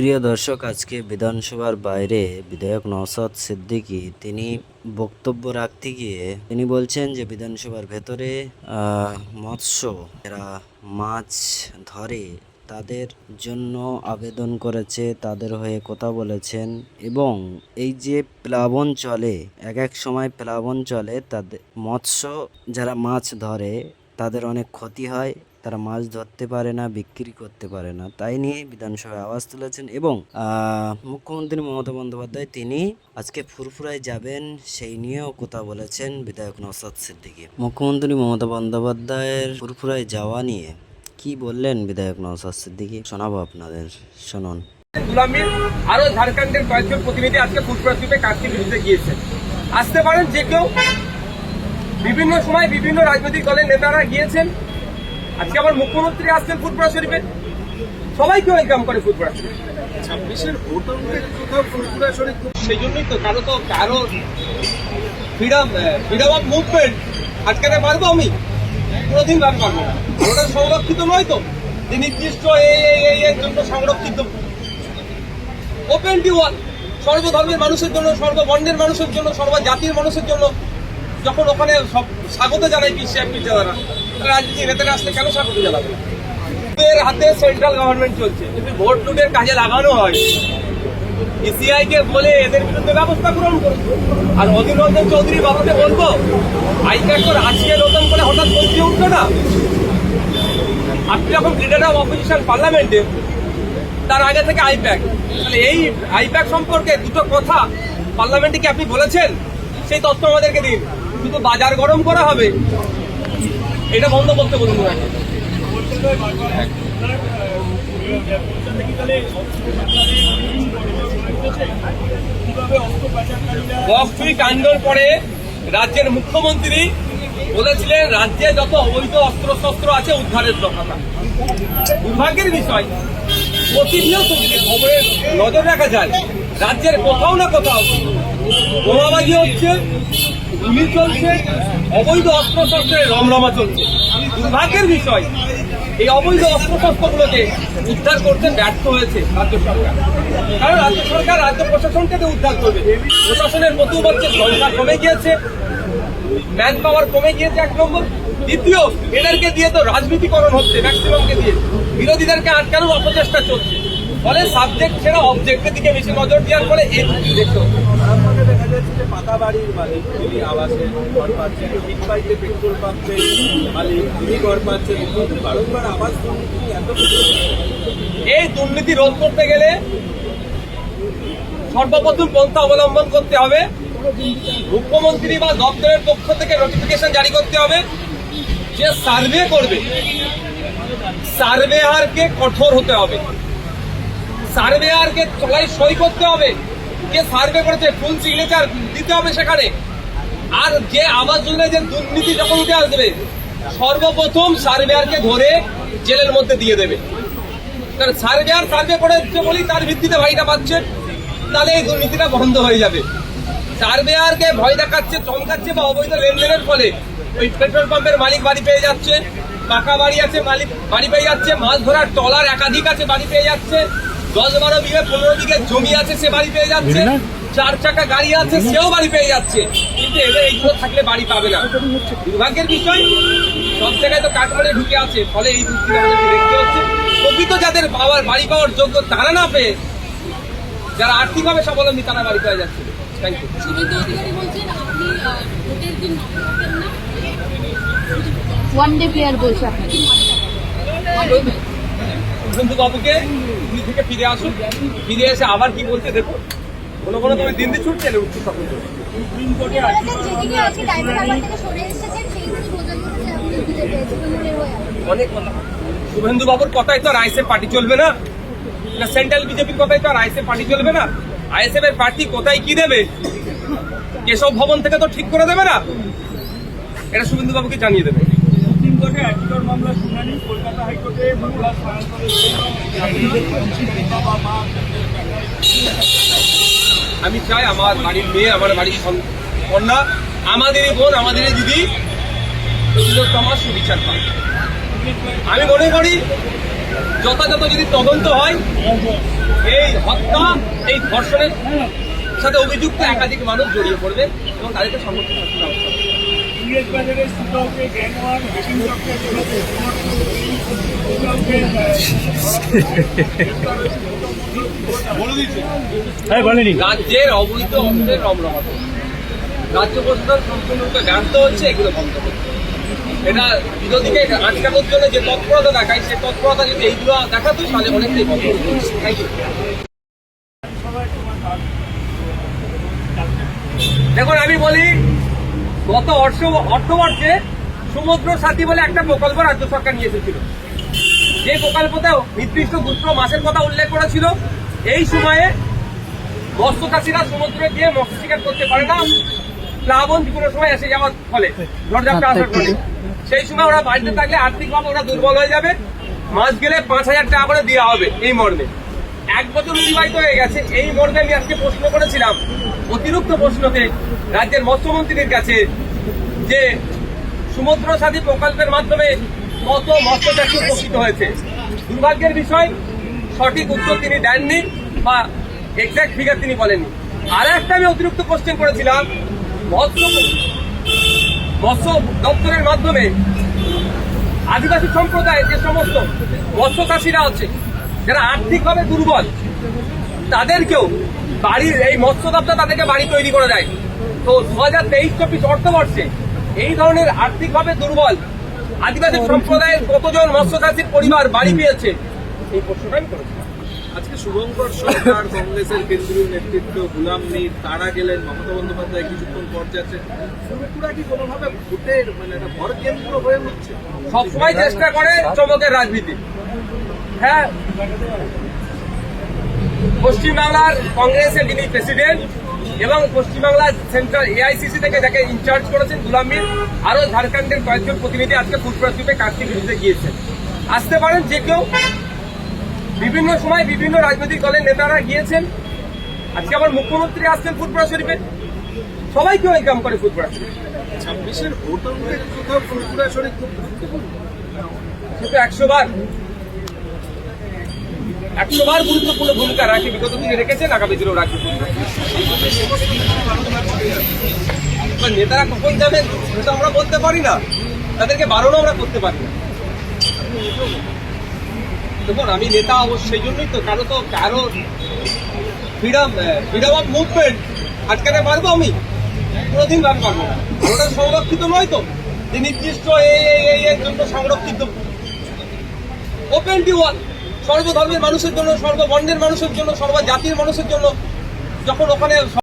প্রিয় দর্শক, আজকে বিধানসভার বাইরে বিধায়ক নওসাদ সিদ্দিকী তিনি বক্তব্য রাখতে গিয়ে তিনি বলছেন যে বিধানসভার ভেতরে মৎস্য যারা মাছ ধরে তাদের জন্য আবেদন করেছে, তাদের হয়ে কথা বলেছেন এবং এই যে প্লাবন চলে, এক এক সময় প্লাবন চলে, তাদের মৎস্য যারা মাছ ধরে তাদের অনেক ক্ষতি হয় তারা মাছ ধরতে পারে না, বিক্রি করতে পারে না। তাই নিয়ে বিধানসভায় আওয়াজ তুলেছেন এবং মুখ্যমন্ত্রী মমতা বন্দ্যোপাধ্যায় তিনি আজকে ফুরফুরায় যাবেন সেই নিয়েও কথা বলেছেন বিধায়ক নওসাদ সিদ্দিকী। মুখ্যমন্ত্রী মমতা বন্দ্যোপাধ্যায়ের ফুরফুরায় যাওয়া নিয়ে কি বললেন বিধায়ক নওসাদ সিদ্দিকী? শোনাবো আপনাদের, শুনুন। গুলামির আরও ঝাড়খণ্ডের কয়েকজন প্রতিনিধি আজকে ফুটবল দ্বীপে কাজটির বিরুদ্ধে গিয়েছে আসতে পারেন যে কেউ। বিভিন্ন সময় বিভিন্ন রাজনৈতিক দলের নেতারা গিয়েছেন। আজকে আবার মুখ্যমন্ত্রী আসছেন ফুটবল শরীফে। সবাইকে ওয়েলকাম করে ফুটবল শরীফ। ছাব্বিশের ভোটার ফুরফুরা শরীর সেই জন্যই তো কারও তো কারও ফ্রিডম ফ্রিডম অফ মুভমেন্ট আটকাতে পারব আমি। কোনোদিন পারব না। ওটা সংরক্ষিত নয় তো। যে নির্দিষ্ট এই এর জন্য সংরক্ষিত। ওপেন টু ওয়ান সর্বধর্মের মানুষের জন্য সর্ববর্ণের মানুষের জন্য সর্বজাতির মানুষের জন্য যখন ওখানে সব স্বাগত জানাই বিশ্বে পিজারা রাজনীতি নেতারা আসলে কেন স্বাগত জানাবে? এর হাতে সেন্ট্রাল গভর্নমেন্ট চলছে যদি ভোট লুটের কাজে লাগানো হয়। ইসিআই কে বলে এদের বিরুদ্ধে ব্যবস্থা গ্রহণ করুন। আর অধীর রঞ্জন চৌধুরী বাবুকে বলব আইপ্যাক তো আজকে নতুন করে হঠাৎ বলতে উঠল না? আপনি যখন লিডার অফ অপোজিশন পার্লামেন্টে তার আগে থেকে আইপ্যাক তাহলে এই আইপ্যাক সম্পর্কে দুটো কথা পার্লামেন্টে কি আপনি বলেছেন? সেই তথ্য আমাদেরকে দিন। শুধু বাজার গরম করা হবে? এটা বন্ধ করতে বলুন পরে রাজ্যের মুখ্যমন্ত্রী বলেছিলেন, রাজ্যে যত অবৈধ অস্ত্র শস্ত্র আছে, উদ্ধারের কথা দুর্ভাগ্যের বিষয়, প্রতিদিনও তো যদি খবরে নজর রাখা যায়। রাজ্যের কোথাও না কোথাও বোমাবাজি হচ্ছে গুলি চলছে, অবৈধ অস্ত্র শস্ত্রের রমরমা চলছে। দুর্ভাগ্যের বিষয়, এই অবৈধ অস্ত্র শস্ত্রগুলোকে উদ্ধার করতে ব্যর্থ হয়েছে রাজ্য সরকার। কারণ রাজ্য সরকার রাজ্য প্রশাসনকে তো উদ্ধার করবে, প্রশাসনের প্রতি বছর সংখ্যা কমে গিয়েছে ম্যান পাওয়ার কমে গিয়েছে এক নম্বর। দ্বিতীয়, এদেরকে দিয়ে তো রাজনীতিকরণ হচ্ছে ম্যাক্সিমামকে দিয়ে। বিরোধীদেরকে আটকানোর অপচেষ্টা চলছে। ফলে সাবজেক্ট ছেড়ে অবজেক্টের দিকে বেশি নজর দেওয়ার ফলে এই। তারপরে দেখা যাচ্ছে যে পাতা বাড়ির মালিক তিনি আবাসে ঘর পাচ্ছে ঠিক পেট্রোল পাম্পে মালিক তিনি ঘর পাচ্ছে বারংবার আবাস দুর্নীতি এত এই দুর্নীতি রোধ করতে গেলে সর্বপ্রথম পন্থা অবলম্বন করতে হবে। মুখ্যমন্ত্রী বা দপ্তরের পক্ষ থেকে নোটিফিকেশন জারি করতে হবে যে সার্ভে করবে। সার্ভেয়ারকে কঠোর হতে হবে। সার্ভেয়ারকে চলাই সই করতে হবে। যে সার্ভে করেছে ফুল সিগনেচার দিতে হবে সেখানে। আর যে আবাস যোজনায় যে দুর্নীতি যখন উঠে আসবে, সর্বপ্রথম সার্ভেয়ারকে ধরে জেলের মধ্যে দিয়ে দেবে। কারণ সার্ভেয়ার সার্ভে করেছে বলেই তার ভিত্তিতে ভাইটা পাচ্ছে, তাহলে এই দুর্নীতিটা বন্ধ হয়ে যাবে। সার্ভেয়ারকে ভয় দেখাচ্ছে, চমকাচ্ছে বা অবৈধ লেনদেনের ফলে। ওই পেট্রোল পাম্পের মালিক বাড়ি পেয়ে যাচ্ছে, পাকা বাড়ি আছে, মালিক বাড়ি পেয়ে যাচ্ছে, মাছ ধরার টলার একাধিক আছে, বাড়ি পেয়ে যাচ্ছে। দশ বারো বিঘে পনেরো বিঘে জমি আছে সে বাড়ি পেয়ে যাচ্ছে। চার চাকা গাড়ি আছে সেও বাড়ি পেয়ে যাচ্ছে। কিন্তু এদের এইগুলো থাকলে বাড়ি পাবে না। দুর্ভাগ্যের বিষয় সব জায়গায় তো কাঠমারে ঢুকে আছে ফলে এই দুর্নীতি আমাদেরকে দেখতে হচ্ছে। প্রকৃত যাদের পাওয়ার বাড়ি পাওয়ার যোগ্য তারা না পেয়ে যারা আর্থিকভাবে স্বাবলম্বী তারা বাড়ি পেয়ে যাচ্ছে। থ্যাংক ইউ আপনি ওয়ান ডে প্লেয়ার বলছে আপনাকে। বন্ধু বাবুকে পুরী থেকে ফিরে আসুন। ফিরে এসে আবার কি বলছে দেখো কোনো কোনো তুমি দিন দিয়ে ছুটছে উঠছে তৃণমূলের হয়ে আছেন। অনেক কথা। শুভেন্দু বাবুর কথাই তো আর আইএসএফ পার্টি চলবে না। না সেন্ট্রাল বিজেপির কথাই তো আর আইএসএফ পার্টি চলবে না। আইএসএফ এর পার্টি কোথায় কি দেবে? কেশব ভবন থেকে তো ঠিক করে দেবে না। এটা শুভেন্দু বাবুকে জানিয়ে দেবে। সুপ্রিম কোর্টে মামলা শুনানি কলকাতা হাইকোর্টে মহিলা স্থানান্তরের বাবা মা আমি চাই আমার বাড়ির মেয়ে, আমার বাড়ির কন্যা, আমাদেরই বোন, আমাদেরই দিদি তোমার সুবিচার পায় আমি মনে করি, যথাযথ যদি তদন্ত হয়, এই হত্যা, এই ধর্ষণের সাথে অভিযুক্ত একাধিক মানুষ জড়িয়ে পড়বে এবং তাদেরকে শাস্তি ব্যবস্থা বাজারের সুতোকে গ্যাংওয়ার হেকিং চক্রে চলেছে রাজ্যের অবৈধ অস্ত্রের রমরমা। রাজ্য প্রশাসন সম্পূর্ণরূপে ব্যর্থ হচ্ছে এগুলো বন্ধ করতে এটা বিরোধীকে আটকানোর জন্য যে তৎপরতা দেখায় সেই তৎপরতা যদি এইগুলো দেখাতো তাহলে অনেকটাই বন্ধ থ্যাংক ইউ দেখুন আমি বলি গত অর্থ অর্থবর্ষে সমুদ্র সাথী বলে একটা প্রকল্প রাজ্য সরকার নিয়ে এসেছিল। যে প্রকল্পতে নির্দিষ্ট দুটো মাসের কথা উল্লেখ করেছিল, এই সময়ে মৎস্য চাষিরা সমুদ্রে গিয়ে মৎস্য শিকার করতে পারে না। প্লাবন কোনো সময় এসে যাওয়ার ফলে আসার ফলে। সেই সময় ওরা বাড়িতে থাকলে আর্থিকভাবে ওরা দুর্বল হয়ে যাবে। মাস গেলে পাঁচ হাজার টাকা করে দেওয়া হবে এই মর্মে। এক বছর অতিবাহিত হয়ে গেছে, এই মর্মে আমি আজকে প্রশ্ন করেছিলাম। অতিরিক্ত প্রশ্নতে রাজ্যের মৎস্যমন্ত্রীর কাছে যে সমুদ্র সাথী প্রকল্পের মাধ্যমে কত মৎস্য চাষী উপকৃত হয়েছে। দুর্ভাগ্যের বিষয়, সঠিক উত্তর তিনি দেননি বা এক্সাক্ট ফিগার তিনি বলেননি। আর একটা আমি অতিরিক্ত কোশ্চেন করেছিলাম, মৎস্য মৎস্য দপ্তরের মাধ্যমে আদিবাসী সম্প্রদায় যে সমস্ত মৎস্য চাষীরা আছে যারা আর্থিকভাবে দুর্বল তাদেরকেও বাড়ির এই মৎস্য দপ্তর তাদেরকে বাড়ি তৈরি করে দেয়। তো দু হাজার তেইশ চব্বিশ অর্থবর্ষে এই ধরনের আর্থিকভাবে দুর্বল আদিবাসী সম্প্রদায়ের কতজন মৎস্য চাষীর পরিবার বাড়ি পেয়েছে? এই প্রশ্নটা আমি করেছি। আজকে শুভঙ্কর সরকার কংগ্রেসের কেন্দ্রীয় নেতৃত্ব গুলাম মীর তারা গেলেন মমতা বন্দ্যোপাধ্যায় কিছুক্ষণ পর যাচ্ছেন ফুরপুরা কি কোনোভাবে ভোটের মানে একটা ভর কেন্দ্র হয়ে উঠছে? সবসময় চেষ্টা করে চমকের রাজনীতি। হ্যাঁ। পশ্চিমবাংলার কংগ্রেসের যিনি প্রেসিডেন্ট এবং পশ্চিমবাংলার সেন্ট্রাল এআইসিসি থেকে যাকে ইনচার্জ করেছেন গুলাম মীর আরও ঝাড়খণ্ডের কয়েকজন প্রতিনিধি আজকে ফুটপ্রাসিপে কাজটি বিরুদ্ধে গিয়েছেন। আসতে পারেন যে কেউ বিভিন্ন সময় বিভিন্ন রাজনৈতিক দলের নেতারা গিয়েছেন। আজকে আবার মুখ্যমন্ত্রী আসছেন ফুটপুরা শরীফে সবাইকে ওয়েলকাম করে ফুটপুরা শরীফ ছাব্বিশের ভোট কোথাও শরীর খুব গুরুত্বপূর্ণ। কিন্তু একশো বার একশো বার গুরুত্বপূর্ণ ভূমিকা রাখে, বিগত দিনে রেখেছেন, আগামী দিনেও রাখবে নেতারা কখন যাবেন, সেটা আমরা বলতে পারি না। তাদেরকে বারণও আমরা করতে পারি না। দেখুন, আমি নেতা অবশ্যই সেই জন্যই তো কারও তো কারও ফ্রিডম ফ্রিডম অফ মুভমেন্ট আটকাতে পারব আমি। কোনোদিন আমি পারব না। ওটা সংরক্ষিত নয় তো, যে নির্দিষ্ট এই জন্য সংরক্ষিত। ওপেন টু ওয়াল সর্বধর্মের মানুষের জন্য সর্ববর্ণের মানুষের জন্য সর্ব জাতির মানুষের জন্য যখন ওখানে